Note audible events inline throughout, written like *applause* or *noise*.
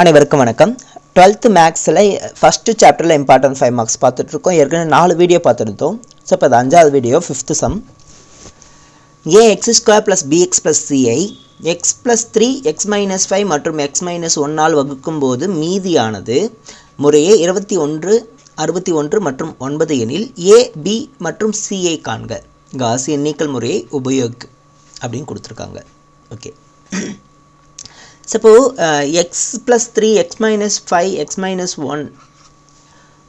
அனைவருக்கும் வணக்கம். டுவெல்த்து மேக்ஸில் ஃபஸ்ட்டு சாப்டரில் இம்பார்ட்டன்ட் ஃபைவ் மார்க்ஸ் பார்த்துட்ருக்கோம். ஏற்கனவே நாலு வீடியோ பார்த்துருந்தோம். ஸோ இப்போ அது அஞ்சாவது video fifth sum a x square plus b x plus c x plus three x minus five மற்றும் எக்ஸ் மைனஸ் ஒன்னால் வகுக்கும் போது மீதியானது முறையே இருபத்தி ஒன்று அறுபத்தி ஒன்று மற்றும் ஒன்பது எனில் ஏ பி மற்றும் சிஐ காண்க. காசி நீக்கல் முறையை உபயோக் அப்படின்னு கொடுத்துருக்காங்க. Okay suppose x plus three x minus five x minus one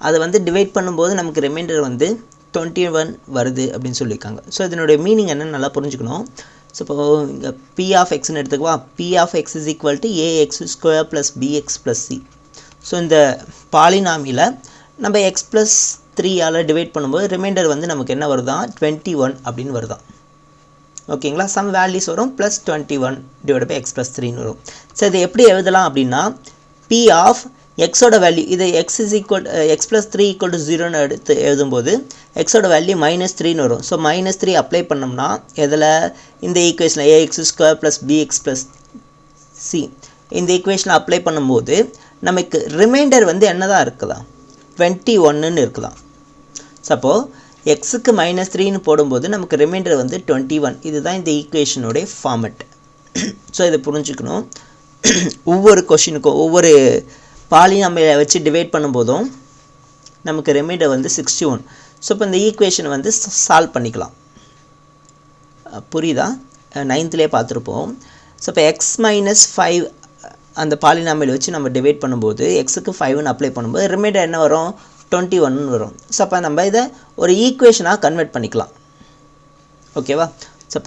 அதை வந்து டிவைட் பண்ணும்போது நமக்கு ரிமைண்டர் வந்து டுவெண்ட்டி ஒன் வருது அப்படின்னு சொல்லியிருக்காங்க. ஸோ இதனுடைய மீனிங் என்னன்னு நல்லா புரிஞ்சுக்கணும். ஸோ இப்போ இங்கே பி ஆஃப் எக்ஸ்னு எடுத்துக்குவா? P of x is equal to a x square plus b x plus c so இந்த பாலினாமியில் நம்ம எக்ஸ் ப்ளஸ் த்ரீயால் டிவைட் பண்ணும்போது ரிமைண்டர் வந்து நமக்கு என்ன வருதான் டுவெண்ட்டி ஒன் அப்படின்னு வருதான் ஓகேங்களா? சம் வேல்யூஸ் வரும் plus twenty one divide by x plus த்ரீன்னு வரும். ஸோ இதை எப்படி எழுதலாம் அப்படின்னா பி ஆஃப் எக்ஸோட வேல்யூ இது x is equal x plus three equal to ஜீரோன்னு எடுத்து எழுதும்போது எக்ஸோட வேல்யூ மைனஸ் த்ரீன்னு வரும். ஸோ மைனஸ் த்ரீ அப்ளை பண்ணோம்னா இதில் இந்த ஈக்குவேஷனில் a x square plus b x plus c இந்த ஈக்குவேஷனில் அப்ளை பண்ணும்போது நமக்கு ரிமைண்டர் வந்து என்னதான் இருக்குதா டுவெண்ட்டி ஒன்றுன்னு இருக்குதான் சப்போ எக்ஸுக்கு மைனஸ் த்ரீன்னு போடும்போது நமக்கு ரிமைண்டர் வந்து டுவெண்ட்டி ஒன் இதுதான் இந்த ஈக்குவேஷனுடைய ஃபார்மெட் ஸோ இதை புரிஞ்சுக்கணும். *clears throat* ஒவ்வொரு கொஷினுக்கும் ஒவ்வொரு பாலினாமியை வச்சு டிவைட் பண்ணும்போதும் நமக்கு ரிமைண்டர் வந்து சிக்ஸ்டி ஒன் ஸோ இப்போ இந்த ஈக்குவேஷனை வந்து சால்வ் பண்ணிக்கலாம். புரியுதா? நைன்த்துலேயே பார்த்துருப்போம். ஸோ இப்போ எக்ஸ் மைனஸ் ஃபைவ் அந்த பாலினாமியில் வச்சு நம்ம டிவைட் பண்ணும்போது எக்ஸுக்கு ஃபைவ்னு அப்ளை பண்ணும்போது ரிமைண்டர் என்ன வரும்? டுவெண்ட்டி ஒன்னு வரும். ஸோ அப்போ நம்ம இதை ஒரு ஈக்குவேஷனாக கன்வெர்ட் பண்ணிக்கலாம். ஓகேவா so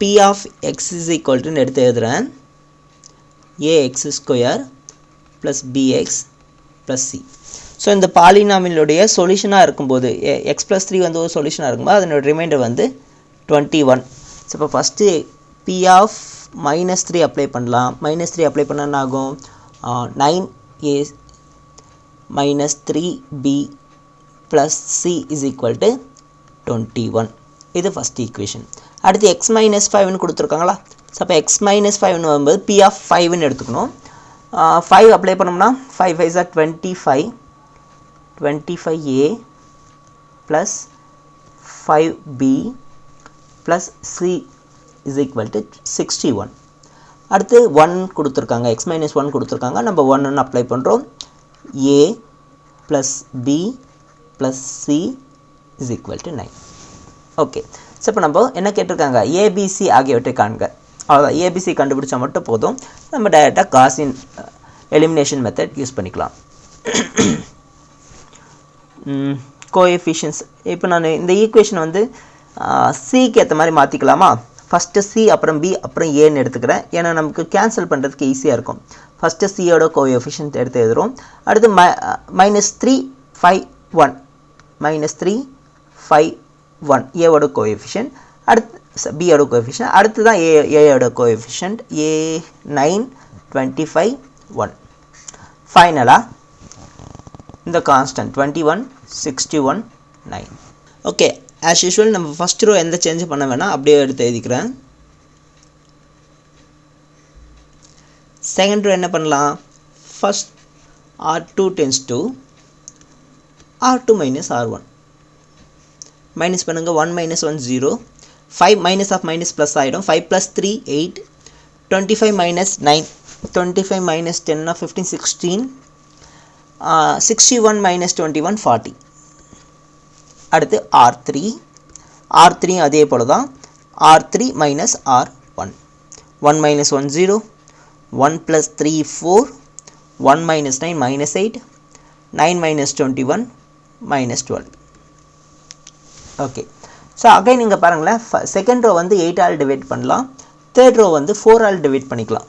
p of x is ஈக்குவல்ட்டுன்னு எடுத்து எழுதுகிறேன் a x square plus b x plus c so இந்த பாலினாமிலுடைய சொல்யூஷனாக இருக்கும்போது எக்ஸ் ப்ளஸ் த்ரீ வந்து ஒரு சொல்யூஷனாக இருக்கும்போது அதனோட ரிமைண்டர் வந்து டுவெண்ட்டி ஒன் ஸோ இப்போ first p of minus three apply பண்ணலாம். மைனஸ் த்ரீ அப்ளை பண்ண என்ன ஆகும்? Nine a minus three b plus c is equal to twenty one இது ஃபஸ்ட் ஈக்குவேஷன் அடுத்து எக்ஸ் மைனஸ் ஃபைவ்னு கொடுத்துருக்காங்களா? ஸோ அப்போ எக்ஸ் மைனஸ் ஃபைவ்னு வரும்போது பி ஆஃப் ஃபைவ்னு எடுத்துக்கணும். ஃபைவ் அப்ளை பண்ணோம்னா five five are twenty five twenty five a plus five b plus c is equal to sixty one அடுத்து ஒன் கொடுத்துருக்காங்க. எக்ஸ் மைனஸ் ஒன் கொடுத்துருக்காங்க. நம்ம ஒன்னு அப்ளை பண்ணுறோம் a plus b plus c is equal to nine okay so இப்போ நம்ம என்ன கேட்டிருக்காங்க? ஏபிசி ஆகியவற்றை காண்க. அவ்வளோதான் ஏபிசி கண்டுபிடிச்சா மட்டும் போதும். நம்ம டைரெக்டாக காசின் எலிமினேஷன் மெத்தட் யூஸ் பண்ணிக்கலாம். கோஎஃபிஷியன்ஸ் இப்போ நான் இந்த ஈக்குவேஷன் வந்து சிக்கு ஏற்ற மாதிரி மாற்றிக்கலாமா ஃபஸ்ட்டு சி அப்புறம் பி அப்புறம் ஏன்னு எடுத்துக்கிறேன். ஏன்னா நமக்கு கேன்சல் பண்ணுறதுக்கு ஈஸியாக இருக்கும். ஃபஸ்ட்டு சியோட கோஎஃபிஷியன்ட் எடுத்து எழுதுகிறோம் அடுத்து my minus three five one minus three five one ஏவோட கோஎஃபிஷியன்ட் அடுத்து பியோட கோஎஃபிஷியன்ட் அடுத்து தான் ஏ ஏயோட coefficient a nine twenty five one ஃபைனலாக இந்த constant twenty one sixty one nine okay as usual நம்ம ஃபஸ்ட் ரோ எந்த சேஞ்சும் பண்ண வேணாம் அப்படியே எடுத்து எழுதிக்கிறேன். செகண்ட் ரோ என்ன பண்ணலாம்? First r two tends to r two minus r one minus பண்ணுங்கள் one minus one zero five minus of minus plus ஆகிடும் five plus three eight twenty five minus nine twenty five minus ten fifteen sixteen sixty one minus twenty one forty அடுத்து R three R three அதே போல் தான் r three minus r one one minus one zero one plus three four one minus nine minus eight nine minus twenty one minus twelve okay so again நீங்கள் பாருங்களேன் second row வந்து eight all divide பண்ணலாம். Third row வந்து four all divide பண்ணிக்கலாம்.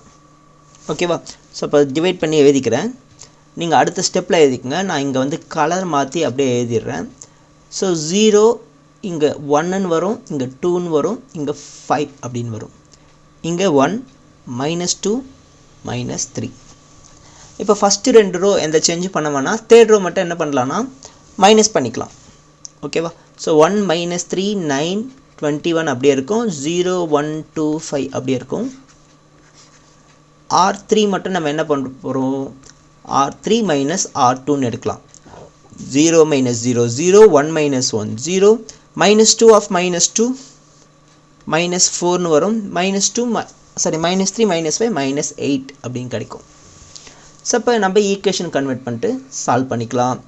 ஓகேவா so இப்போ divide பண்ணி எழுதிக்கிறேன். நீங்கள் அடுத்த ஸ்டெப்பில் எழுதிக்கங்க. நான் இங்கே வந்து கலர் மாற்றி அப்படியே எழுதிடுறேன். ஸோ ஜீரோ இங்கே ஒன்னுன்னு வரும் இங்கே டூன்னு வரும் இங்கே ஃபைவ் அப்படின்னு வரும். இங்கே one minus two minus three இப்போ ஃபஸ்ட்டு ரெண்டு ரோ எந்த சேஞ்சும் பண்ண வேணாம் தேர்ட் ரோ மட்டும் என்ன பண்ணலான்னா மைனஸ் பண்ணிக்கலாம். ஓகேவா so one minus three nine twenty one அப்படியே இருக்கும். ஜீரோ ஒன் டூ ஃபைவ் அப்படியே இருக்கும். ஆர் த்ரீ மட்டும் நம்ம என்ன பண்ண போகிறோம் ஆர் த்ரீ மைனஸ் ஆர் டூன்னு எடுக்கலாம். Zero minus zero zero one minus one zero minus two of minus two minus ஃபோர்னு வரும். Minus two sorry minus three minus five minus eight அப்படின்னு கிடைக்கும். ஸோ இப்போ நம்ம ஈக்குவேஷன் கன்வெர்ட் பண்ணிட்டு சால்வ் பண்ணிக்கலாம்.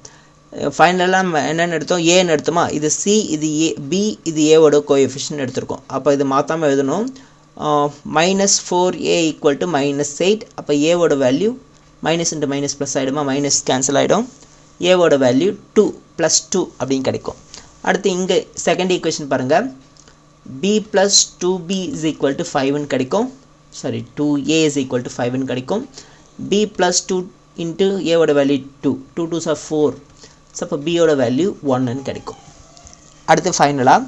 ஃபைனலாக நம்ம என்னென்னு எடுத்தோம்? ஏன்னு எடுத்தோமா? இது சி இது ஏ பி இது ஏவோட கோஎஃபிஷியன் எடுத்திருக்கோம். அப்போ இது மாற்றாமல் எழுதணும். Minus four a equal to minus eight அப்போ ஏவோட value minus into minus plus ஆகிடுமா minus cancel ஆகிடும் ஏவோட வேல்யூ டூ ப்ளஸ் டூ அப்படின்னு கிடைக்கும். அடுத்து இங்கே செகண்ட் ஈக்குவேஷன் பாருங்கள் b plus two b is equal to ஃபைவ்னு கிடைக்கும். Sorry two a is equal to ஃபைவ்னு கிடைக்கும். பி ப்ளஸ் டூ இன்ட்டு ஏவோட value two two two are four so அப்போ பியோட வேல்யூ ஒன்னுன்னு கிடைக்கும். அடுத்து ஃபைனலாக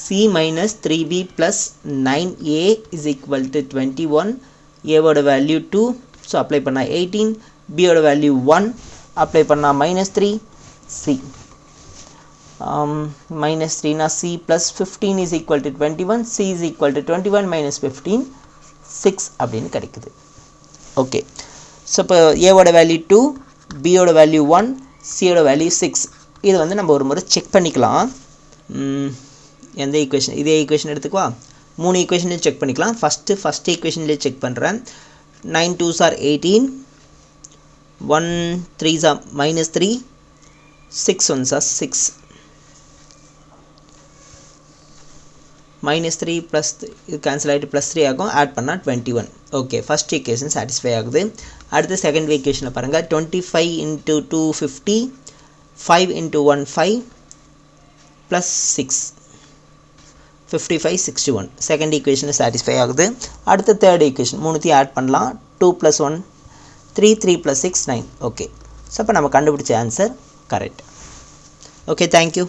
c minus three b plus nine a is equal to twenty one ஏவோட வேல்யூ டூ ஸோ அப்ளை பண்ணால் எயிட்டீன் பியோட வேல்யூ ஒன் அப்ளை பண்ணால் minus three C minus த்ரீனா c plus fifteen is equal to twenty one c is equal to twenty one minus fifteen six அப்படின்னு கிடைக்குது. Okay so இப்போ ஏவோட value two பியோட value one சியோட value six இது வந்து நம்ம ஒரு முறை செக் பண்ணிக்கலாம். எந்த ஈக்குவேஷன் இதே ஈக்குவேஷன் எடுத்துக்குவா? மூணு ஈக்குவேஷன்லேயும் செக் பண்ணிக்கலாம். ஃபஸ்ட்டு ஃபஸ்ட் ஈக்குவேஷன்லேயே செக் பண்ணுறேன் nine two are eighteen one three minus three six one are six minus three plus இது கேன்சல் ஆகிட்டு ப்ளஸ் த்ரீ ஆகும். ஆட் பண்ணால் twenty one okay first equation satisfy ஆகுது. அடுத்து செகண்ட் ஈக்குவேஷனில் பாருங்கள் twenty five into two fifty five into one five plus six fifty five sixty one second ஈக்குவேஷனில் satisfy ஆகுது. அடுத்து தேர்ட் ஈக்குவேஷன் மூணுத்தையும் ஆட் பண்ணலாம். Two plus one three three plus six nine okay so அப்போ நம்ம கண்டுபிடிச்ச ஆன்சர் கரெக்ட் ஓகே தேங்க்யூ